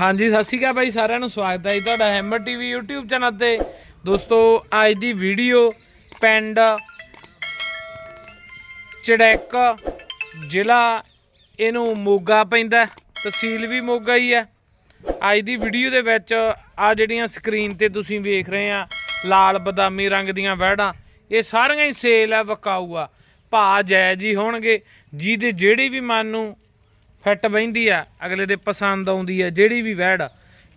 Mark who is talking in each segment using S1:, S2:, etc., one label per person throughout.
S1: ਹਾਂਜੀ, ਸਤਿ ਸ਼੍ਰੀ ਅਕਾਲ ਬਾਈ, ਸਾਰਿਆਂ ਨੂੰ ਸਵਾਗਤ ਹੈ ਜੀ ਤੁਹਾਡਾ ਹੈਮਰ ਟੀਵੀ YouTube ਚੈਨਲ ਤੇ। ਦੋਸਤੋ, ਅੱਜ ਦੀ ਵੀਡੀਓ ਪਿੰਡ ਚੜੈਕ ਜ਼ਿਲ੍ਹਾ, ਇਹਨੂੰ ਮੋਗਾ ਪੈਂਦਾ ਤਹਿਸੀਲ ਵੀ ਮੋਗਾ ਹੀ ਹੈ। ਅੱਜ ਦੀ ਵੀਡੀਓ ਦੇ ਵਿੱਚ ਆ ਜਿਹੜੀਆਂ ਸਕਰੀਨ ਤੇ ਤੁਸੀਂ ਵੇਖ ਰਹੇ ਆ, ਲਾਲ ਬਦਾਮੀ ਰੰਗ ਦੀਆਂ ਵਹਿੜਾਂ, ਇਹ ਸਾਰੀਆਂ ਹੀ ਸੇਲ ਆ ਵਕਾਊ ਆ। ਭਾ ਜਾਇਜ਼ ਹੀ ਹੋਣਗੇ, ਜਿਹਦੇ ਜਿਹੜੀ ਵੀ ਮਨ ਨੂੰ ਫਿੱਟ ਬਹਿੰਦੀ ਆ ਅਗਲੇ ਦੇ ਪਸੰਦ ਆਉਂਦੀ ਆ ਜਿਹੜੀ ਵੀ ਵਹਿੜ।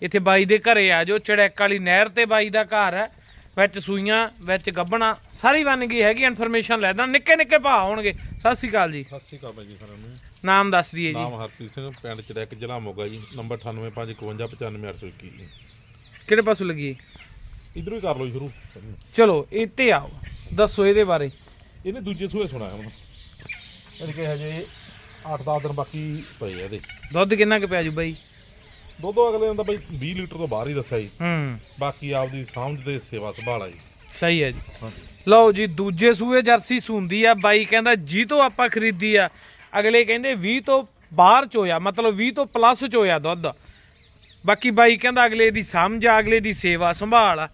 S1: ਇੱਥੇ ਬਾਈ ਦੇ ਘਰੇ ਆ ਜੋ ਚੜੈਕ ਵਾਲੀ ਨਹਿਰ ਤੇ ਬਾਈ ਦਾ ਘਰ ਹੈ ਵਿੱਚ ਸੂਈਆਂ ਵਿੱਚ ਗੱਬਣਾ ਸਾਰੀ ਬਣ ਗਈ ਹੈਗੀ ਇਨਫੋਰਮੇਸ਼ਨ ਲੈਦਾ ਨਿੱਕੇ ਨਿੱਕੇ ਭਾ ਹੋਣਗੇ ਸਤਿ ਸ਼੍ਰੀ ਅਕਾਲ ਜੀ।
S2: ਸਤਿ ਸ਼੍ਰੀ ਅਕਾਲ ਬਾਈ ਜੀ ਸਾਰਿਆਂ ਨੂੰ।
S1: ਨਾਮ ਦੱਸ ਦਈਏ ਜੀ।
S2: ਨਾਮ ਹਰਪ੍ਰੀਤ ਸਿੰਘ ਪਿੰਡ ਚੜੈਕ ਜ਼ਿਲ੍ਹਾ ਮੋਗਾ ਜੀ ਨੰਬਰ 9855955821 ਜੀ
S1: ਕਿਹੜੇ ਪਾਸੋਂ ਲੱਗੀ
S2: ਇਧਰੋਂ ਹੀ ਕਰ ਲਓ ਜੀ ਸ਼ੁਰੂ।
S1: ਚਲੋ ਇੱਥੇ ਆਓ। ਦੱਸੋ ਇਹਦੇ ਬਾਰੇ।
S2: ਇਹਨੇ ਦੂਜੇ ਸੂਏ ਸੁਣਾ ਹੁਣ। ਇਹਦੇ ਕਿ ਹਜੇ 8-10 ਦਿਨ ਬਾਕੀ ਪਏ ਆ ਇਹਦੇ।
S1: ਦੁੱਧ ਕਿੰਨਾ ਕੁ ਪਿਆ ਜੂ ਬਾਈ?
S2: ਦੁੱਧ ਅਗਲੇ ਦਿਨ ਤਾਂ ਬਾਈ 20 ਲੀਟਰ ਤੋਂ ਬਾਹਰ ਹੀ ਦੱਸਿਆ ਜੀ।
S1: ਹੂੰ।
S2: ਬਾਕੀ ਆਪਦੀ ਸਮਝ ਤੇ ਸੇਵਾ ਸੰਭਾਲ ਆ ਜੀ।
S1: ਸਹੀ ਹੈ ਜੀ। ਲਓ ਜੀ ਦੂਜੇ ਸੂਏ ਜਰਸੀ ਸੁੰਦੀ ਆ। ਬਾਈ ਕਹਿੰਦਾ ਜੀ ਤੋਂ ਆਪਾਂ ਖਰੀਦੀ ਆ। ਅਗਲੇ ਕਹਿੰਦੇ 20 ਤੋਂ ਬਾਹਰ ਚ ਹੋਇਆ ਮਤਲਬ 20 ਤੋਂ ਪਲੱਸ ਚ ਹੋਇਆ ਦੁੱਧ। ਬਾਕੀ ਬਾਈ ਕਹਿੰਦਾ ਅਗਲੇ ਦੀ ਸਮਝ ਆ ਅਗਲੇ ਦੀ ਸੇਵਾ ਸੰਭਾਲ ਆ।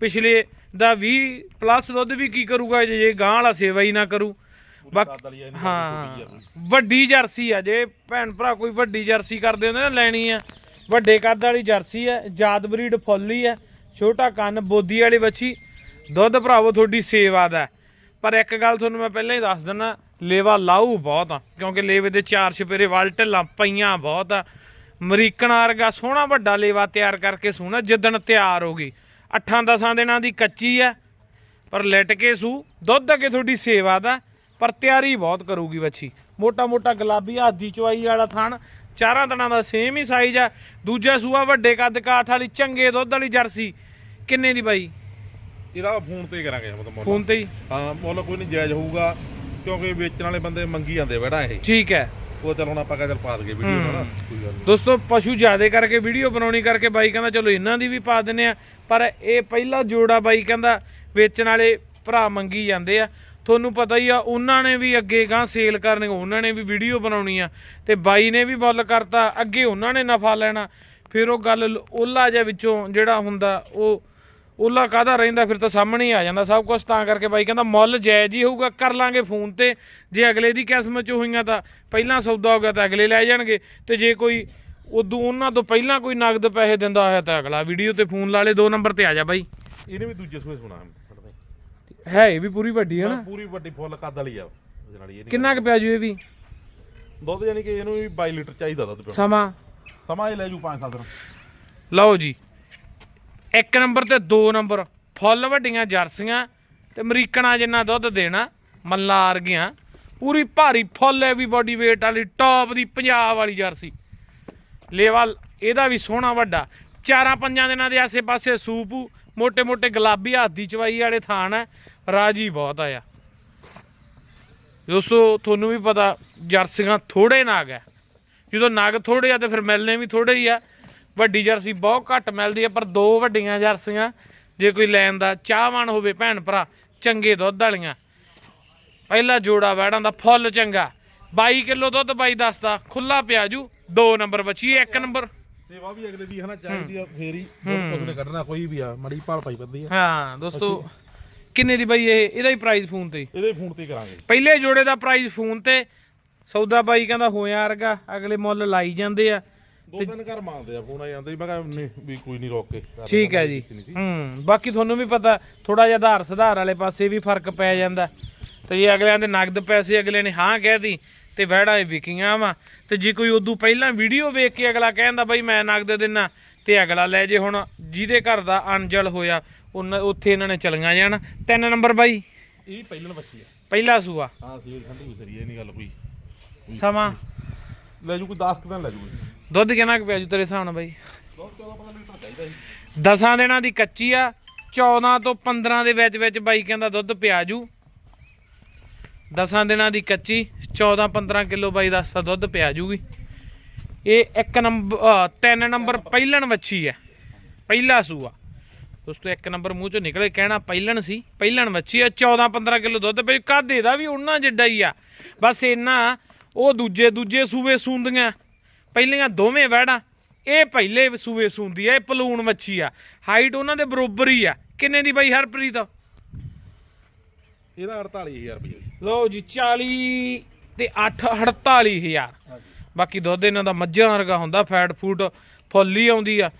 S1: ਪਿਛਲੇ ਦਾ 20 ਪਲੱਸ ਦੁੱਧ ਵੀ ਕੀ ਕਰੂਗਾ ਜੇ ਗਾਂ ਵਾਲਾ ਸੇਵਾ ਹੀ ਨਾ ਕਰੂ। ਬਾਕੀ ਹਾਂ ਵੱਡੀ ਜਰਸੀ ਆ ਜੇ ਭੈਣ ਭਰਾ ਕੋਈ ਵੱਡੀ ਜਰਸੀ ਕਰਦੇ ਹੁੰਦੇ ਨਾ ਲੈਣੀ ਆ। ਵੱਡੇ ਕੱਦ ਵਾਲੀ ਜਰਸੀ ਆ ਜਾਤ ਬਰੀਡ ਫੁੱਲੀ ਆ ਛੋਟਾ ਕੰਨ ਬੋਦੀ ਵਾਲੀ ਵੱਛੀ ਦੁੱਧ ਭਰਾਵੋ ਤੁਹਾਡੀ ਸੇਵਾ ਦਾ। ਪਰ ਇੱਕ ਗੱਲ ਤੁਹਾਨੂੰ ਮੈਂ ਪਹਿਲਾਂ ਹੀ ਦੱਸ ਦਿੰਦਾ ਲੇਵਾ ਲਾਊ ਬਹੁਤ ਆ ਕਿਉਂਕਿ ਲੇਵੇ ਦੇ ਚਾਰ ਛਪੇਰੇ ਵੱਲ ਢਿੱਲਾਂ ਪਈਆਂ ਬਹੁਤ ਆ। ਅਮਰੀਕਨ ਵਰਗਾ ਸੋਹਣਾ ਵੱਡਾ ਲੇਵਾ ਤਿਆਰ ਕਰਕੇ ਸੋਹਣਾ ਜਿੱਦਣ ਤਿਆਰ ਹੋ ਗਈ। ਅੱਠਾਂ ਦਸਾਂ ਦਿਨਾਂ ਦੀ ਕੱਚੀ ਆ ਪਰ ਲਿਟ ਕੇ ਸੂ ਦੁੱਧ ਅੱਗੇ ਤੁਹਾਡੀ ਸੇਵਾ ਦਾ। ਪਰ ਤਿਆਰੀ ਬਹੁਤ ਕਰੂਗੀ ਵੱਛੀ। ਮੋਟਾ ਮੋਟਾ ਗੁਲਾਬੀ ਹਾਦੀ ਚਵਾਈ ਵਾਲਾ ਥਣ ਚਾਰਾਂ ਦਿਨਾਂ ਦਾ ਸੇਮ ਹੀ ਸਾਈਜ਼ ਆ। ਦੂਜਾ ਸੂਆ ਵੱਡੇ ਕੱਦ ਕਾਠ ਵਾਲੀ ਚੰਗੇ ਦੁੱਧ ਵਾਲੀ ਜਰਸੀ। ਕਿੰਨੇ ਦੀ ਬਾਈ?
S2: ਇਹਦਾ ਫੋਨ ਤੇ ਕਰਾਂਗੇ ਮਤਲਬ ਮੁੱਲ।
S1: ਫੋਨ ਤੇ ਹੀ?
S2: ਹਾਂ ਮੁੱਲ ਕੋਈ ਨਹੀਂ ਜਾਇਜ਼ ਹੋਊਗਾ ਕਿਉਂਕਿ ਵੇਚਣ ਵਾਲੇ ਬੰਦੇ ਮੰਗੀ ਜਾਂਦੇ ਬੜਾ ਇਹ।
S1: ਠੀਕ ਹੈ।
S2: ਉਹ ਚੱਲ ਹੁਣ ਆਪਾਂ ਕਾ ਚੱਲ ਪਾ ਦਈਏ ਵੀਡੀਓ ਹਨਾ ਕੋਈ ਗੱਲ ਨਹੀਂ।
S1: ਦੋਸਤੋ ਪਸ਼ੂ ਜ਼ਿਆਦੇ ਕਰਕੇ ਵੀਡੀਓ ਬਣਾਉਣੀ ਕਰਕੇ ਬਾਈ ਕਹਿੰਦਾ ਚਲੋ ਇਹਨਾਂ ਦੀ ਵੀ ਪਾ ਦਿੰਨੇ ਆ ਪਰ ਇਹ ਪਹਿਲਾ ਜੋੜਾ ਬਾਈ ਕਹਿੰਦਾ ਵੇਚਣ ਵਾਲੇ ਭਰਾ ਮੰਗੀ ਜਾਂਦੇ ਆ। ਤੁਹਾਨੂੰ ਪਤਾ ਹੀ ਆ, ਉਹਨਾਂ ਨੇ ਵੀ ਅੱਗੇ ਗਾਂ ਸੇਲ ਕਰਨੀ, ਉਹਨਾਂ ਨੇ ਵੀ ਵੀਡੀਓ ਬਣਾਉਣੀ ਆ ਤੇ ਬਾਈ ਨੇ ਵੀ ਮੁੱਲ ਕਰਤਾ, ਅੱਗੇ ਉਹਨਾਂ ਨੇ ਨਫਾ ਲੈਣਾ। ਫਿਰ ਉਹ ਗੱਲ ਓਲਾ ਜਿਹਾ ਵਿੱਚੋਂ ਜਿਹੜਾ ਹੁੰਦਾ, ਉਹ, ਓਲਾ ਕਾਹਦਾ ਰਹਿੰਦਾ, ਫਿਰ ਤਾਂ ਸਾਹਮਣੇ ਹੀ ਆ ਜਾਂਦਾ ਸਭ ਕੁਝ ਤਾਂ ਕਰਕੇ ਬਾਈ ਕਹਿੰਦਾ ਮੁੱਲ ਜਾਇਜ਼ ਹੀ ਹੋਊਗਾ, ਕਰ ਲਾਂਗੇ ਫੋਨ ਤੇ, ਜੇ ਅਗਲੇ ਦੀ ਕਿਸਮਤ ਚ ਹੋਈਆਂ ਤਾਂ ਪਹਿਲਾਂ ਸੌਦਾ ਹੋ ਗਿਆ ਤਾਂ ਅਗਲੇ ਲੈ ਜਾਣਗੇ, ਤੇ ਜੇ ਕੋਈ ਉਦੋਂ, ਉਹਨਾਂ ਤੋਂ ਪਹਿਲਾਂ ਕੋਈ ਨਗਦ ਪੈਸੇ ਦਿੰਦਾ ਹੋਇਆ ਤਾਂ ਅਗਲਾ ਵੀਡੀਓ ਤੇ ਫੋਨ ਲਾ ਲੇ, ਦੋ ਨੰਬਰ ਤੇ ਆ ਜਾ ਬਾਈ।
S2: ਇਹਨੇ ਵੀ ਦੂਜੇ ਸੂਏ ਸੁਣਾ।
S1: ਹੈ ਇਹ ਵੀ ਪੂਰੀ ਵੱਡੀ ਹੈ ਨਾ?
S2: ਪੂਰੀ ਵੱਡੀ ਫੁੱਲ ਕੱਦ ਵਾਲੀ ਆ। ਉਹਦੇ ਨਾਲ ਹੀ ਇਹ ਨੀ-
S1: ਕਿੰਨਾ ਕੁ ਪਿਆ ਜੂ ਇਹ ਵੀ?
S2: ਦੁੱਧ ਯਾਨੀ ਕਿ ਇਹਨੂੰ ਵੀ 22 ਲੀਟਰ ਚਾਹੀਦਾ ਦੁੱਧ ਪਿਆ
S1: ਸਮਾਂ?
S2: ਸਮਾਂ ਇਹ ਲੈ ਜੂ 5 ਦਿਨ।
S1: ਲਓ ਜੀ। ਇੱਕ ਨੰਬਰ ਤੇ ਦੋ ਨੰਬਰ। ਫੁੱਲ ਵੱਡੀਆਂ ਜਰਸੀਆਂ ਤੇ ਅਮਰੀਕਨਾਂ ਜਿੰਨਾ ਦੁੱਧ ਦੇਣਾ ਮੱਲਾਰ ਗਿਆ ਪੂਰੀ ਭਾਰੀ ਫੁੱਲ ਹੈਵੀ ਬਾਡੀ weight ਵਾਲੀ ਟੌਪ ਦੀ ਪੰਜਾਬ ਵਾਲੀ ਜਰਸੀ। ਲੇਵਾ ਇਹਦਾ ਵੀ ਸੋਹਣਾ ਵੱਡਾ। ਚਾਰਾਂ ਪੰਜਾਂ ਦਿਨਾਂ ਦੇ ਆਸੇ-ਪਾਸੇ ਸੂਪੂ ਮੋٹے-ਮੋٹے ਗੁਲਾਬੀ ਹੱਥ ਦੀ ਚਵਾਈ ਵਾਲੇ ਥਾਨ ਹੈ। ਰਾਜੀ ਬਹੁਤ ਆਇਆ। ਦੋਸਤੋ, ਤੁਹਾਨੂੰ ਵੀ ਪਤਾ, ਜਰਸੀਆਂ ਥੋੜੇ ਨਾਗ ਹੈ। ਜਦੋਂ ਨਾਗ ਥੋੜੇ ਆ ਤੇ ਫਿਰ ਮਿਲਨੇ ਵੀ ਥੋੜੇ ਹੀ ਆ। ਵੱਡੀ ਜਰਸੀ ਬਹੁਤ ਘੱਟ ਮਿਲਦੀ ਆ, ਪਰ ਦੋ ਵੱਡੀਆਂ ਜਰਸੀਆਂ, ਜੇ ਕੋਈ ਲੈਣ ਦਾ ਚਾਹਵਾਨ ਹੋਵੇ ਭੈਣ ਭਰਾ, ਚੰਗੇ ਦੁੱਧ ਵਾਲੀਆਂ। ਪਹਿਲਾ ਜੋੜਾ ਵੈੜਾਂ ਦਾ ਫੁੱਲ ਚੰਗਾ। 22 ਕਿਲੋ ਦੁੱਧ ਬਾਈ ਦੱਸਦਾ ਖੁੱਲਾ ਪਿਆਜੂ, ਦੋ ਨੰਬਰ ਬੱਚੀ, ਇੱਕ ਨੰਬਰ।
S2: ਸੇਵਾ ਵੀ ਅਗਲੇ ਦੀ ਹਨਾ ਚਾਹੀਦੀ ਆ ਫੇਰ ਹੀ। ਕੁਝ ਨੇ ਕੱਢਣਾ ਕੋਈ ਵੀ ਆ ਮੜੀ ਭਾਲ ਪਾਈ ਬੰਦੀ ਆ।
S1: ਹਾਂ ਦੋਸਤੋ ਕਿੰਨੇ ਦੀ ਬਾਈ ਇਹ ਇਹਦਾ ਹੀ ਪ੍ਰਾਈਸ ਫੋਨ ਤੇ।
S2: ਇਹਦੇ ਫੋਨ ਤੇ ਕਰਾਂਗੇ।
S1: ਪਹਿਲੇ ਜੋੜੇ ਦਾ ਪ੍ਰਾਈਸ ਫੋਨ ਤੇ ਸੌਦਾ ਬਾਈ ਕਹਿੰਦਾ ਹੋਇਆ ਵਰਗਾ ਅਗਲੇ ਮੁੱਲ ਲਾਈ ਜਾਂਦੇ ਆ।
S2: ਦੋ ਤਿੰਨ ਘਰ ਮੰਗਦੇ ਆ ਫੋਨ ਆ ਜਾਂਦੇ ਮੈਂ ਕਿਹਾ ਨਹੀਂ ਵੀ ਕੋਈ ਨਹੀਂ ਰੋਕ ਕੇ
S1: ਠੀਕ ਹੈ ਜੀ। ਹੂੰ ਬਾਕੀ ਤੁਹਾਨੂੰ ਵੀ ਪਤਾ ਥੋੜਾ ਜਿਹਾ ਆਧਾਰ ਸੁਧਾਰ ਵਾਲੇ ਪਾਸੇ ਵੀ ਫ਼ਰਕ ਪੈ ਜਾਂਦਾ। ਤੇ ਜੇ ਅਗਲਿਆਂ ਦੇ ਨਗਦ ਪੈਸੇ ਅਗਲੇ ਨੇ ਹਾਂ ਕਹਿਦੀ ਤੇ ਵਹਿੜਾਂ ਇਹ ਵਿਕੀਆਂ ਵਾ। ਤੇ ਜੇ ਕੋਈ ਉਦੋਂ ਪਹਿਲਾਂ ਵੀਡੀਓ ਵੇਖ ਕੇ ਅਗਲਾ ਕਹਿੰਦਾ ਬਾਈ ਮੈਂ ਨਗਦ ਦਿਨਾ। ਤੇ ਅਗਲਾ ਲੈ ਜੇ ਹੁਣ ਜਿਹਦੇ ਘਰ ਦਾ ਅਨਜਲ ਹੋਇਆ ਉੱਥੇ ਇਹਨਾਂ ਨੇ ਚਲੀਆਂ ਜਾਣ। ਤਿੰਨ ਨੰਬਰ ਬਾਈ।
S2: ਇਹ ਪਹਿਲਣ ਬੱਚੀ ਆ।
S1: ਪਹਿਲਾ ਸੂਆ।
S2: ਹਾਂ ਸੀ ਠੰਡੀ ਸਰੀ ਇਹ ਨਹੀਂ ਗੱਲ ਕੋਈ।
S1: ਸਮਾਂ।
S2: ਲੈ ਜੂ ਕੋਈ 10 ਦਿਨ ਲੈ ਜੂ
S1: ਦੁੱਧ ਕਿੰਨਾ ਕੁ ਪਿਆ ਜੂ ਤੇਰੇ ਹਿਸਾਬ ਨਾਲ ਬਾਈ?
S2: ਦੋ 14 15 ਲੀਟਰ ਚਾਹੀਦਾ ਸੀ।
S1: ਦਸਾਂ ਦਿਨਾਂ ਦੀ ਕੱਚੀ ਆ 14 ਤੋਂ 15 ਦੇ ਵਿੱਚ ਵਿੱਚ ਬਾਈ ਕਹਿੰਦਾ ਦੁੱਧ ਪਿਆ ਜੂ। ਦਸਾਂ ਦਿਨਾਂ ਦੀ ਕੱਚੀ 14 15 ਕਿਲੋ ਬਾਈ ਦੱਸਦਾ ਦੁੱਧ ਪਿਆ ਜੂਗੀ। ਇਹ ਇੱਕ ਨੰਬਰ ਤਿੰਨ ਨੰਬਰ ਪਹਿਲਣ ਵੱਛੀ ਹੈ। ਪਹਿਲਾ ਸੂਆ। ਦੋਸਤੋ, ਇੱਕ ਨੰਬਰ ਮੂੰਹ ਚੋਂ ਨਿਕਲੇ ਕਹਿਣਾ ਪਹਿਲਣ ਸੀ, ਪਹਿਲਣ ਵੱਛੀ ਆ 14 15 ਕਿਲੋ ਦੁੱਧ ਪਈ ਕਾਦੇ ਦਾ ਵੀ ਉਹਨਾਂ ਜਿੱਡਾ ਹੀ ਆ। ਬਸ ਇੰਨਾ, ਉਹ ਦੂਜੇ ਦੂਜੇ ਸੂਵੇ ਸੂੰਦੀਆਂ। ਪਹਿਲੀਆਂ ਦੋਵੇਂ ਵਹਿੜਾਂ, ਇਹ ਪਹਿਲੇ ਸੂਏ ਸੂੰਦੀ ਆ ਇਹ ਪਲੂਣ ਵੱਛੀ ਆ। ਹਾਈਟ ਉਹਨਾਂ ਦੇ ਬਰੋਬਰ ਹੀ ਆ। ਕਿੰਨੇ ਦੀ ਬਾਈ, ਹਰਪ੍ਰੀਤ?
S2: ਇਹਦਾ 48000 ਰੁਪਏ
S1: ਲਓ ਜੀ 40 ਤੇ 8 48000
S2: ਹਾਂਜੀ।
S1: ਬਾਕੀ ਦੁੱਧ ਇਹਨਾਂ ਦਾ ਮੱਝਾਂ ਵਰਗਾ ਹੁੰਦਾ ਫੈਟ ਫੂਡ ਫੁੱਲ ਆਉਂਦੀ ਆ।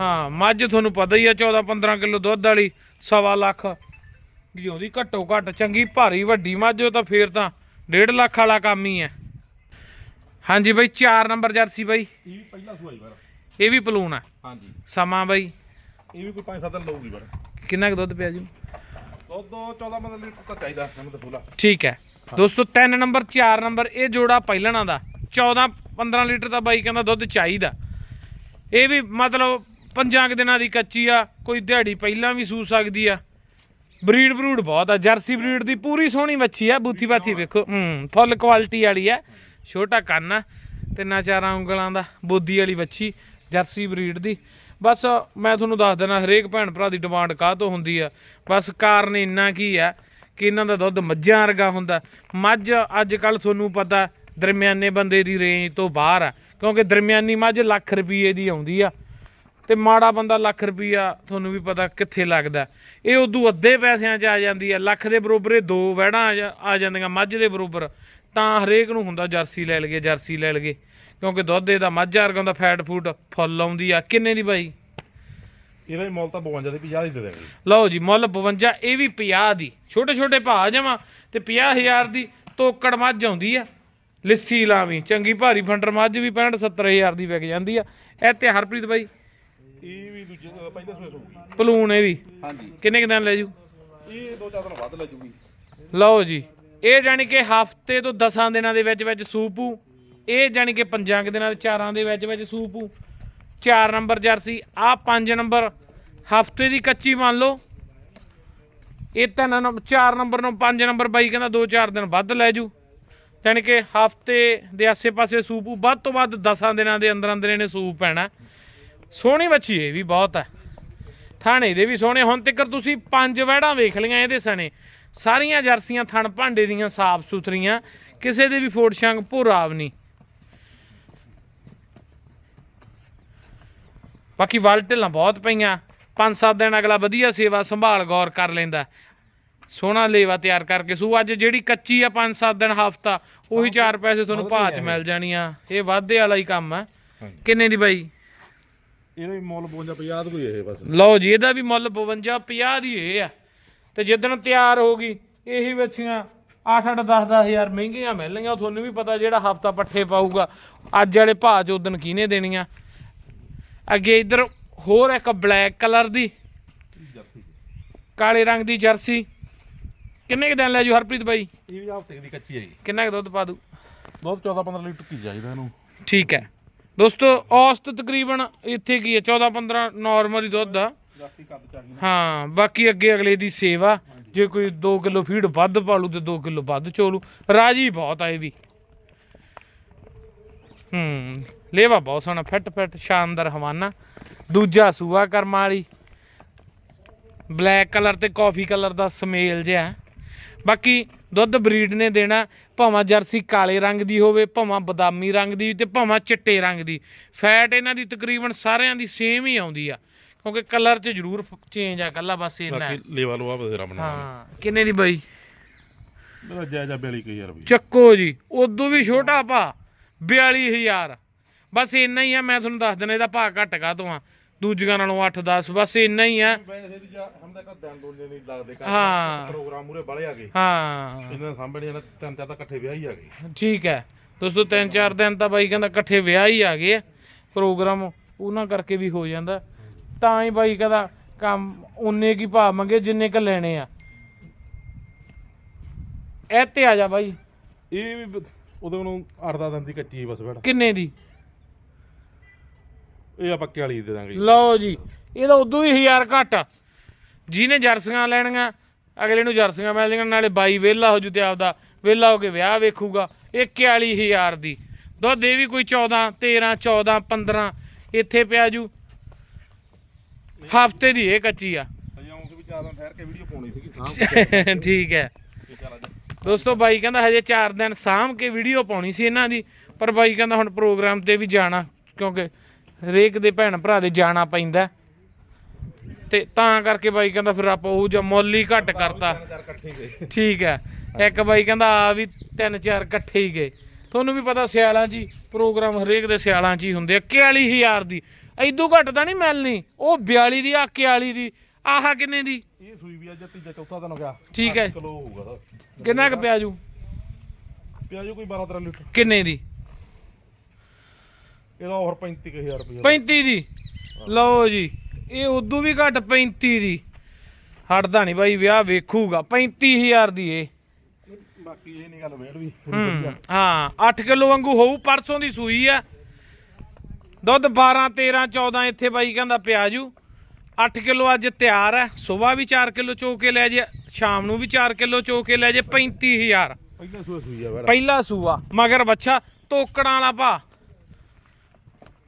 S1: ਹਾਂ ਮੱਝ ਤੁਹਾਨੂੰ ਪਤਾ ਹੀ ਆ 14 15 ਕਿਲੋ ਦੁੱਧ ਵਾਲੀ ਸਵਾ ਲੱਖ। ਦੀ ਆਉਂਦੀ ਘੱਟੋ ਘੱਟ ਚੰਗੀ ਭਾਰੀ ਵੱਡੀ ਮੱਝ ਉਹ ਤਾਂ ਫੇਰ ਤਾਂ 1.5 ਲੱਖ ਵਾਲਾ ਕੰਮ ਹੀ ਆ ਹਾਂਜੀ ਬਾਈ 4 ਨੰਬਰ ਜਰਸੀ ਬਾਈ।
S2: ਇਹ ਵੀ ਪਹਿਲਾ ਸੂਆ ਹੀ ਬਰ
S1: ਇਹ ਵੀ ਪਲੂਣ ਆ।
S2: ਹਾਂਜੀ।
S1: ਸਮਾਂ ਬਾਈ।
S2: ਇਹ ਵੀ ਕੋਈ 5-7 ਦਿਨ ਲਊਗੀ ਬਰ
S1: ਕਿੰਨਾ ਕੁ ਦੁੱਧ ਪਿਆ ਜੀ?
S2: ਦੁੱਧ 14 15 ਲੀਟਰ ਤਾਂ ਚਾਹੀਦਾ ਮੈਨੂੰ ਤਾਂ ਫੁੱਲਾ
S1: ਠੀਕ ਹੈ। ਦੋਸਤੋ 3 ਨੰਬਰ 4 ਨੰਬਰ ਇਹ ਜੋੜਾ ਪਹਿਲਣਾ ਦਾ। 14 15 ਲੀਟਰ ਦਾ ਬਾਈ ਕਹਿੰਦਾ ਦੁੱਧ ਚਾਹੀਦਾ। ਇਹ ਵੀ ਮਤਲਬ ਪੰਜਾਂ ਕੁ ਦਿਨਾਂ ਦੀ ਕੱਚੀ ਆ ਕੋਈ ਦਿਹਾੜੀ ਪਹਿਲਾਂ ਵੀ ਸੂ ਸਕਦੀ ਆ। ਬਰੀਡ ਬਰੂਡ ਬਹੁਤ ਆ ਜਰਸੀ ਬਰੀਡ ਦੀ ਪੂਰੀ ਸੋਹਣੀ ਵੱਛੀ ਆ ਬੂਥੀ ਬਾਥੀ ਵੇਖੋ ਹੂੰ ਫੁੱਲ ਕੁਆਲਿਟੀ ਵਾਲੀ ਆ ਛੋਟਾ ਕੰਨ ਆ ਤਿੰਨਾਂ ਚਾਰਾਂ ਉਂਗਲਾਂ ਦਾ ਬੋਦੀ ਵਾਲੀ ਵੱਛੀ ਜਰਸੀ ਬਰੀਡ ਦੀ। ਬਸ ਮੈਂ ਤੁਹਾਨੂੰ ਦੱਸ ਦੇਣਾ ਹਰੇਕ ਭੈਣ ਭਰਾ ਦੀ ਡਿਮਾਂਡ ਕਾਹ ਤੋਂ ਹੁੰਦੀ ਆ? ਬਸ ਕਾਰਨ ਇੰਨਾ ਕੀ ਆ ਕਿ ਇਹਨਾਂ ਦਾ ਦੁੱਧ ਮੱਝਾਂ ਵਰਗਾ ਹੁੰਦਾ। ਮੱਝ ਅੱਜ ਕੱਲ ਤੁਹਾਨੂੰ ਪਤਾ, ਦਰਮਿਆਨੇ ਬੰਦੇ ਦੀ ਰੇਂਜ ਤੋਂ ਬਾਹਰ ਆ, ਕਿਉਂਕਿ ਦਰਮਿਆਨੀ ਮੱਝ ਲੱਖ ਰੁਪਏ ਦੀ ਆਉਂਦੀ ਆ। ਤੇ ਮਾੜਾ ਬੰਦਾ ਲੱਖ ਰੁਪਈਆ ਤੁਹਾਨੂੰ ਵੀ ਪਤਾ ਕਿੱਥੇ ਲੱਗਦਾ। ਇਹ ਉਦੋਂ ਅੱਧੇ ਪੈਸਿਆਂ 'ਚ ਆ ਜਾਂਦੀ ਆ, ਲੱਖ ਦੇ ਬਰੋਬਰ ਇਹ ਦੋ ਵਹਿੜਾਂ ਆ ਜਾ- ਆ ਜਾਂਦੀਆਂ ਮੱਝ ਦੇ ਬਰੋਬਰ। ਤਾਂ ਹਰੇਕ ਨੂੰ ਹੁੰਦਾ ਜਰਸੀ ਲੈ ਲਈਏ, ਜਰਸੀ ਲੈ ਲਈਏ। ਕਿਉਂਕਿ ਦੁੱਧ ਇਹਦਾ ਮੱਝ ਵਰਗਾ ਦਾ ਫੈਟ ਫੂਡ ਫੁੱਲ ਆਉਂਦੀ ਆ। ਕਿੰਨੇ ਦੀ ਬਾਈ?
S2: ਇਹਦਾ ਵੀ ਮੁੱਲ ਤਾਂ 52 ਦੇ 50 ਦੀ ਦੇ ਦੇਣਗੇ
S1: ਲਓ ਜੀ ਮੁੱਲ 52 ਇਹ ਵੀ 50 ਦੀ। ਛੋਟੇ ਛੋਟੇ ਭਾਅ ਜਮਾ ਤੇ 50000 ਦੀ ਤੋਕੜ ਮੱਝ ਆਉਂਦੀ ਆ। ਲਿੱਸੀ ਲਾਵੀਂ ਚੰਗੀ ਭਾਰੀ ਫੰਡਰ ਮੱਝ ਵੀ 65 70000 ਦੀ ਵਿਕ ਜਾਂਦੀ ਆ। ਇਹ ਤੇ ਹਰਪ੍ਰੀਤ ਬਾਈ।
S2: ਇਹ ਵੀ ਦੂਜੇ ਪਹਿਲੇ ਸੂਏ ਸੂਗੀ
S1: ਪਲੂਨ ਇਹ ਵੀ।
S2: ਹਾਂਜੀ।
S1: ਕਿੰਨੇ ਕੁ ਦਿਨ ਲੈ ਜੂ?
S2: ਇਹ ਦੋ ਚਾਰ ਦਿਨ ਵੱਧ ਲੈ ਜੂਗੀ।
S1: ਲਓ ਜੀ ਇਹ ਜਾਨੀ ਕਿ ਹਫ਼ਤੇ ਤੋਂ 10 ਦਿਨਾਂ ਦੇ ਵਿੱਚ ਵਿੱਚ ਸੂਪੂ ਇਹ ਜਾਨੀ ਕਿ ਪੰਜਾਂ ਕੁ ਦਿਨਾਂ ਦੇ, ਚਾਰਾਂ ਦੇ ਵਿੱਚ ਵਿੱਚ ਸੂਪੂ ਚਾਰ ਨੰਬਰ ਜਰਸੀ ਆ ਪੰਜ ਨੰਬਰ। ਹਫ਼ਤੇ ਦੀ ਕੱਚੀ ਮੰਨ ਲਓ। ਇਹ ਤਾਂ ਨੰਬਰ ਚਾਰ ਨੰਬਰ ਨੂੰ ਪੰਜ ਨੰਬਰ ਬਾਈ ਕਹਿੰਦਾ 2-4 ਦਿਨ ਵੱਧ ਲੈ ਜੂ। ਜਾਨੀ ਕਿ ਹਫ਼ਤੇ ਦੇ ਆਸੇ-ਪਾਸੇ ਸੂਪ ਵੱਧ ਤੋਂ ਵੱਧ 10 ਦਿਨਾਂ ਦੇ ਅੰਦਰ ਅੰਦਰ ਇਹਨੇ ਸੂਪ ਪੈਣਾ। ਸੋਹਣੀ ਵੱਛੀ ਇਹ ਵੀ ਬਹੁਤ ਹੈ। ਥਾਣੇ ਦੇ ਵੀ ਸੋਹਣੇ। ਹੁਣ ਤੱਕ ਤੁਸੀਂ ਪੰਜ ਵਹਿੜਾਂ ਵੇਖ ਲਈਆਂ ਇਹਦੇ ਸਣੇ। ਸਾਰੀਆਂ ਜਰਸੀਆਂ ਥਣ ਭਾਂਡੇ ਦੀਆਂ ਸਾਫ਼ ਸੁਥਰੀਆਂ ਕਿਸੇ ਦੇ ਵੀ ਫੋੜ ਸ਼ੰਗ ਭੁਰਾਵ ਨਹੀਂ। ਬਾਕੀ ਵਲ ਢਿੱਲਾਂ ਬਹੁਤ ਪਈਆਂ। ਪੰਜ ਸੱਤ ਦਿਨ ਅਗਲਾ ਵਧੀਆ ਸੇਵਾ ਸੰਭਾਲ ਗੌਰ ਕਰ ਲੈਂਦਾ। ਸੋਹਣਾ ਲੇਵਾ ਤਿਆਰ ਕਰਕੇ ਸੂ ਅੱਜ ਜਿਹੜੀ ਕੱਚੀ ਆ ਪੰਜ ਸੱਤ ਦਿਨ ਹਫਤਾ ਉਹੀ ਚਾਰ ਪੈਸੇ ਤੁਹਾਨੂੰ ਭਾਅ ਚ ਮਿਲ ਜਾਣੀਆਂ। ਇਹ ਵਾਧੇ ਵਾਲਾ ਹੀ ਕੰਮ ਆ। ਕਿੰਨੇ ਦੀ ਬਾਈ?
S2: ਇਹਦਾ ਵੀ ਮੁੱਲ 52 50 ਕੋਈ ਇਹ ਬਸ।
S1: ਲਓ ਜੀ ਇਹਦਾ ਵੀ ਮੁੱਲ 52 50 ਦੀ ਇਹ ਆ। ਤੇ ਜਿੱਦਣ ਤਿਆਰ ਹੋ ਗਈ ਇਹੀ ਬੱਚੀਆਂ 8 8 10 10000 ਮਹਿੰਗੀਆਂ ਮਿਲਣਗੀਆਂ ਤੁਹਾਨੂੰ ਵੀ ਪਤਾ ਜਿਹੜਾ ਹਫਤਾ ਪੱਠੇ ਪਾਊਗਾ। ਅੱਜ ਵਾਲੇ ਭਾਅ ਚ ਉਦਣ ਕਿਹਨੇ ਦੇਣੀਆਂ? ਅੱਗੇ ਇੱਧਰ ਹੋਰ ਇੱਕ ਬਲੈਕ ਕਲਰ ਦੀ ਕਾਲੇ ਰੰਗ ਦੀ ਜਰਸੀ। ਕਿੰਨੇ ਕੁ ਦਿਨ ਲੈ ਜੂ ਹਰਪ੍ਰੀਤ ਬਾਈ?
S2: ਇਹ ਵੀ ਹਫ਼ਤੇ ਦੀ ਕੱਚੀ ਹੈ ਜੀ।
S1: ਕਿੰਨਾ ਕੁ ਦੁੱਧ ਪਾ ਦੂ
S2: ਦੁੱਧ 14 15 ਲੀਟਰ ਕੀ ਚਾਹੀਦਾ ਇਹਨੂੰ।
S1: ਠੀਕ ਹੈ। ਦੋਸਤੋ ਔਸਤ ਤਕਰੀਬਨ ਇੱਥੇ ਕੀ ਹੈ? 14 15 ਨਾਰਮਲ ਹੀ ਦੁੱਧ ਆ। ਹਾਂ ਬਾਕੀ ਅੱਗੇ ਅਗਲੇ ਦੀ ਸੇਵਾ। ਜੇ ਕੋਈ 2 ਕਿਲੋ ਫੀਡ ਵੱਧ ਪਾਲੂ ਤੇ 2 ਕਿਲੋ ਵੱਧ ਚੋਲੂ। ਰਾਜੀ ਬਹੁਤ ਆ ਇਹ ਵੀ। ਹੂੰ। ਲੇਵਾ ਬਹੁਤ ਸੋਹਣਾ ਫਿੱਟ ਫਿੱਟ ਸ਼ਾਨਦਾਰ ਹਵਾਨਾ। ਦੂਜਾ ਸੂਆ ਕਰਮਾ ਵਾਲੀ। ਬਲੈਕ ਕਲਰ ਤੇ ਕਾਫੀ ਕਲਰ ਦਾ ਸਮੇਲ ਜਿਹਾ। ਬਾਕੀ ਦੁੱਧ ਬਰੀਡ ਨੇ ਦੇਣਾ ਭਾਵੇਂ ਜਰਸੀ ਕਾਲੇ ਰੰਗ ਦੀ ਹੋਵੇ ਭਾਵੇਂ ਬਦਾਮੀ ਰੰਗ ਦੀ ਤੇ ਭਾਵੇਂ ਚਿੱਟੇ ਰੰਗ ਦੀ। ਫੈਟ ਇਹਨਾਂ ਦੀ ਤਕਰੀਬਨ ਸਾਰਿਆਂ ਦੀ ਸੇਮ ਹੀ ਆਉਂਦੀ ਆ। ਕਿਉਂਕਿ ਕਲਰ 'ਚ ਜ਼ਰੂਰ ਚੇਂਜ ਆ ਕੱਲਾ ਬਸ ਹੈ।
S2: ਬਾਕੀ ਲੇਵਾ ਲੋਆ ਬਥੇਰਾ ਬਣਾ
S1: ਹਾਂ ਕਿੰਨੇ ਦੀ ਬਾਈ?
S2: ਮੇਰਾ ਜਾਇਜ਼ਾ 42000 ਰੁਪਏ
S1: ਚੱਕੋ ਜੀ ਉਦੋਂ ਵੀ ਛੋਟਾ ਭਾ 42000 ਬਸ ਇੰਨਾ ਹੀ ਆ ਮੈਂ ਤੁਹਾਨੂੰ ਦੱਸ ਦਿੰਦਾ ਇਹਦਾ ਭਾਅ ਘੱਟ ਕਾ ਤੋਂ ਆ? ਦੂਜੀਆਂ ਨਾਲੋਂ 8-10 ਬਸ ਇੰਨਾ ਹੀ ਆ।
S2: ਵੈਸੇ ਦੀ ਜਾਂ ਹਮ ਤੱਕ ਦਿਨ ਦੋਨੇ ਨਹੀਂ ਲੱਗਦੇ ਘਰ।
S1: ਹਾਂ।
S2: ਪ੍ਰੋਗਰਾਮ ਮੂਰੇ ਬੜੇ ਆ ਗਏ।
S1: ਹਾਂ।
S2: ਇਹਨਾਂ ਸਾਹਮਣੇ ਇਹਨਾਂ ਤਿੰਨ ਚਾਰ ਤਾਂ ਇਕੱਠੇ ਵਿਆਹ ਹੀ ਆ ਗਏ।
S1: ਠੀਕ ਹੈ। ਦੋਸਤੋ ਤਿੰਨ ਚਾਰ ਦਿਨ ਤਾਂ ਬਾਈ ਕਹਿੰਦਾ ਇਕੱਠੇ ਵਿਆਹ ਹੀ ਆ ਗਏ ਆ। ਪ੍ਰੋਗਰਾਮ ਉਹਨਾਂ ਕਰਕੇ ਵੀ ਹੋ ਜਾਂਦਾ। ਤਾਂ ਹੀ ਬਾਈ ਕਹਿੰਦਾ ਕੰਮ ਉਨੇ ਕੀ ਭਾਅ ਮੰਗੇ ਜਿੰਨੇ ਕ ਲੈਣੇ ਆ। ਇਹ ਤੇ ਆ ਜਾ ਬਾਈ।
S2: ਇਹ ਵੀ ਬ- ਉਹਦੇ ਨੂੰ 8-10 ਦਿਨ ਦੀ ਕੱਚੀ ਬਸ ਬੈਠ
S1: ਕਿੰਨੇ ਦੀ?
S2: ਇਹ ਆਪਾਂ 41 ਦੇ ਦਾਂਗੇ।
S1: ਲਓ ਜੀ ਇਹਦਾ ਉਦੋਂ ਵੀ 1000 ਘੱਟ। ਜਿਹਨੇ ਜਰਸੀਆਂ ਲੈਣੀਆਂ ਅਗਲੇ ਨੂੰ ਜਰਸੀਆਂ ਮਿਲ ਜਾਣਗੀਆਂ ਨਾਲੇ ਬਾਈ ਵਿਹਲਾ ਹੋ ਜੂ ਤੇ ਆਪਦਾ ਵਿਹਲਾ ਹੋ ਕੇ ਵਿਆਹ ਵੇਖੂਗਾ। ਇਹ 41000 ਦੀ। ਦੁੱਧ ਇਹ ਵੀ ਕੋਈ 14 13 14 15 ਇੱਥੇ ਪਿਆ ਜੂ। ਹਫ਼ਤੇ ਦੀ ਇਹ ਕੱਚੀ ਆ।
S2: ਅਜੇ ਆਉਂ ਵੀ ਚਾਰ ਦਿਨ ਠਹਿਰ ਕੇ ਵੀਡੀਓ ਪਾਉਣੀ ਸੀਗੀ ਸਾਹਮ
S1: ਠੀਕ ਹੈ। ਦੋਸਤੋ ਬਾਈ ਕਹਿੰਦਾ ਹਜੇ 4 ਦਿਨ ਸਾਂਭ ਕੇ ਵੀਡੀਓ ਪਾਉਣੀ ਸੀ ਇਹਨਾਂ ਦੀ ਪਰ ਬਾਈ ਕਹਿੰਦਾ ਹੁਣ ਪ੍ਰੋਗਰਾਮ ਤੇ ਵੀ ਜਾਣਾ ਕਿਉਂਕਿ ਹਰੇਕ ਦੇ ਭੈਣ ਭਰਾ ਦੇ ਜਾਣਾ ਪੈਂਦਾ। ਤੇ ਤਾਂ ਕਰਕੇ ਬਾਈ ਕਹਿੰਦਾ ਫਿਰ ਆਪਾਂ ਉਹ ਜਾਂ ਮੁੱਲ ਹੀ ਘੱਟ ਕਰਤਾ। ਠੀਕ ਹੈ। ਇੱਕ ਬਾਈ ਕਹਿੰਦਾ ਆ ਵੀ ਤਿੰਨ ਚਾਰ ਇਕੱਠੇ ਹੀ ਗਏ। ਤੁਹਾਨੂੰ ਵੀ ਪਤਾ ਸਿਆਲਾਂ 'ਚ ਪ੍ਰੋਗਰਾਮ ਹਰੇਕ ਦੇ ਸਿਆਲਾਂ 'ਚ ਹੀ ਹੁੰਦੇ ਆ। 41000 ਦੀ। ਐਦੂ ਘੱਟ ਤਾਂ ਨਹੀਂ ਮਿਲਣੀ। ਉਹ 42 ਦੀ ਆ 41 ਦੀ। ਆਹ ਕਿੰਨੇ ਦੀ?
S2: ਇਹ ਸੂਈ ਵੀ ਅੱਜ ਤੀਜਾ ਚੌਥਾ ਦਿਨ ਹੋ ਗਿਆ।
S1: ਠੀਕ ਹੈ।
S2: ਕਿਲੋ ਹੋਊਗਾ। ਦਾ
S1: ਕਿੰਨਾ ਕੁ ਪਿਆਜੂ
S2: ਪਿਆਜੂ ਕੋਈ 12 13 ਲੀਟਰ।
S1: ਕਿੰਨੇ ਦੀ?
S2: ਇਹਦਾ ਆਫਰ 35000 ਰੁਪਏ
S1: 35 ਦੀ। ਲਓ ਜੀ ਇਹ ਉਦੋਂ ਵੀ ਘੱਟ 35 ਦੀ। ਹਟਦਾ ਨਹੀਂ ਬਾਈ ਵਿਆਹ ਵੇਖੂਗਾ। 35000 ਦੀ ਇਹ।
S2: ਬਾਕੀ ਇਹ ਨਹੀਂ ਗੱਲ ਵੇੜ ਵੀ।
S1: ਹੂੰ ਹਾਂ 8 ਕਿਲੋ ਵਾਂਗੂ ਹੋਊ ਪਰਸੋਂ ਦੀ ਸੂਈ ਆ। ਦੁੱਧ 12 13 14 ਇੱਥੇ ਬਾਈ ਕਹਿੰਦਾ ਪਿਆਜੂ 8 ਕਿਲੋ ਅੱਜ ਤਿਆਰ ਹੈ। ਸਵੇਰ ਵੀ 4 ਕਿਲੋ ਚੋ ਕੇ ਲੈ ਜੇ ਸ਼ਾਮ ਨੂੰ ਵੀ 4 ਕਿਲੋ ਚੋ ਕੇ ਲੈ ਜੇ 35000
S2: ਪਹਿਲਾਂ ਸੂਏ ਸੂਈ ਆ
S1: ਪਹਿਲਾ ਸੂਆ। ਮਗਰ ਬੱਚਾ ਤੋਕੜਾਂ ਵਾਲਾ ਭਾ।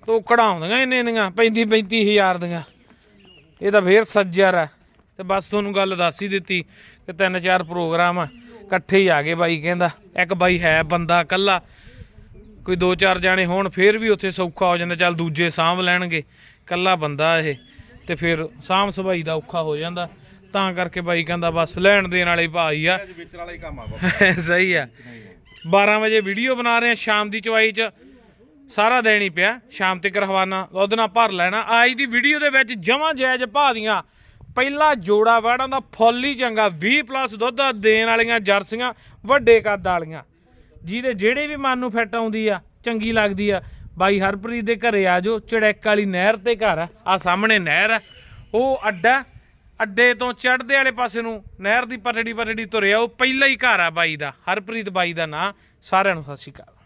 S1: ਤੋਕੜਾਂ ਆਉਂਦੀਆਂ ਇੰਨੇ ਦੀਆਂ 35 35000 ਦੀਆਂ। ਇਹ ਤਾਂ ਫੇਰ ਸੱਜਰ ਹੈ। ਤੇ ਬਸ ਤੁਹਾਨੂੰ ਗੱਲ ਦੱਸ ਹੀ ਦਿੱਤੀ ਕਿ ਤਿੰਨ ਚਾਰ ਪ੍ਰੋਗਰਾਮ ਆ ਇਕੱਠੇ ਹੀ ਆ ਗਏ ਬਾਈ ਕਹਿੰਦਾ। ਇੱਕ ਬਾਈ ਹੈ ਬੰਦਾ ਕੱਲਾ ਕੋਈ ਦੋ ਚਾਰ ਜਾਣੇ ਹੋਣ ਫੇਰ ਵੀ ਉੱਥੇ ਸੌਖਾ ਹੋ ਜਾਂਦਾ। ਚੱਲ ਦੂਜੇ ਸਾਂਭ ਲੈਣਗੇ। ਕੱਲਾ ਬੰਦਾ ਇਹ। ਤੇ ਫਿਰ ਸਾਂਭ ਸਭਾਈ ਦਾ ਔਖਾ ਹੋ ਜਾਂਦਾ। ਤਾਂ ਕਰਕੇ ਬਾਈ ਕਹਿੰਦਾ ਬਸ ਲੈਣ ਦੇਣ ਵਾਲੇ ਭਾਈ ਆ।
S2: ਆ
S1: ਸਹੀ ਆ। 12 ਵਜੇ ਵੀਡੀਓ ਬਣਾ ਰਹੇ ਆ ਸ਼ਾਮ ਦੀ ਚਵਾਈ ਚ। ਸਾਰਾ ਦਿਨ ਹੀ ਪਿਆ, ਸ਼ਾਮ ਤੱਕ ਹਵਾਨਾ ਉਹਦੇ ਨਾਲ ਭਰ ਲੈਣਾ। ਅੱਜ ਦੀ ਵੀਡੀਓ ਦੇ ਵਿੱਚ ਜਮਾਂ ਜਾਇਜ਼ ਭਾਅ ਦੀਆਂ, ਪਹਿਲਾ ਜੋੜਾ ਵੜਾਂ ਦਾ ਫੁੱਲ ਹੀ ਚੰਗਾ 20 ਪਲੱਸ ਦੁੱਧ ਦੇਣ ਵਾਲੀਆਂ ਜਰਸੀਆਂ, ਵੱਡੇ ਕੱਦ ਵਾਲੀਆਂ। ਜਿਹਦੇ ਜਿਹੜੇ ਵੀ ਮਨ ਨੂੰ ਫਿੱਟ ਆਉਂਦੀ ਆ, ਚੰਗੀ ਲੱਗਦੀ ਆ, ਬਾਈ ਹਰਪ੍ਰੀਤ ਦੇ ਘਰੇ ਆ ਜਾਓ, ਚੜੈਕ ਵਾਲੀ ਨਹਿਰ ਤੇ ਘਰ ਆ, ਆਹ ਸਾਹਮਣੇ ਨਹਿਰ ਆ। ਉਹ ਅੱਡਾ, ਅੱਡੇ ਤੋਂ ਚੜ੍ਹਦੇ ਵਾਲੇ ਪਾਸੇ ਨੂੰ ਨਹਿਰ ਦੀ ਪਟੜੀ ਪਟੜੀ ਤੁਰਿਆ, ਉਹ ਪਹਿਲਾ ਹੀ ਘਰ ਆ ਬਾਈ ਦਾ, ਹਰਪ੍ਰੀਤ ਬਾਈ ਦਾ ਨਾਂ। ਸਾਰਿਆਂ ਨੂੰ ਸਤਿ ਸ਼੍ਰੀ ਅਕਾਲ।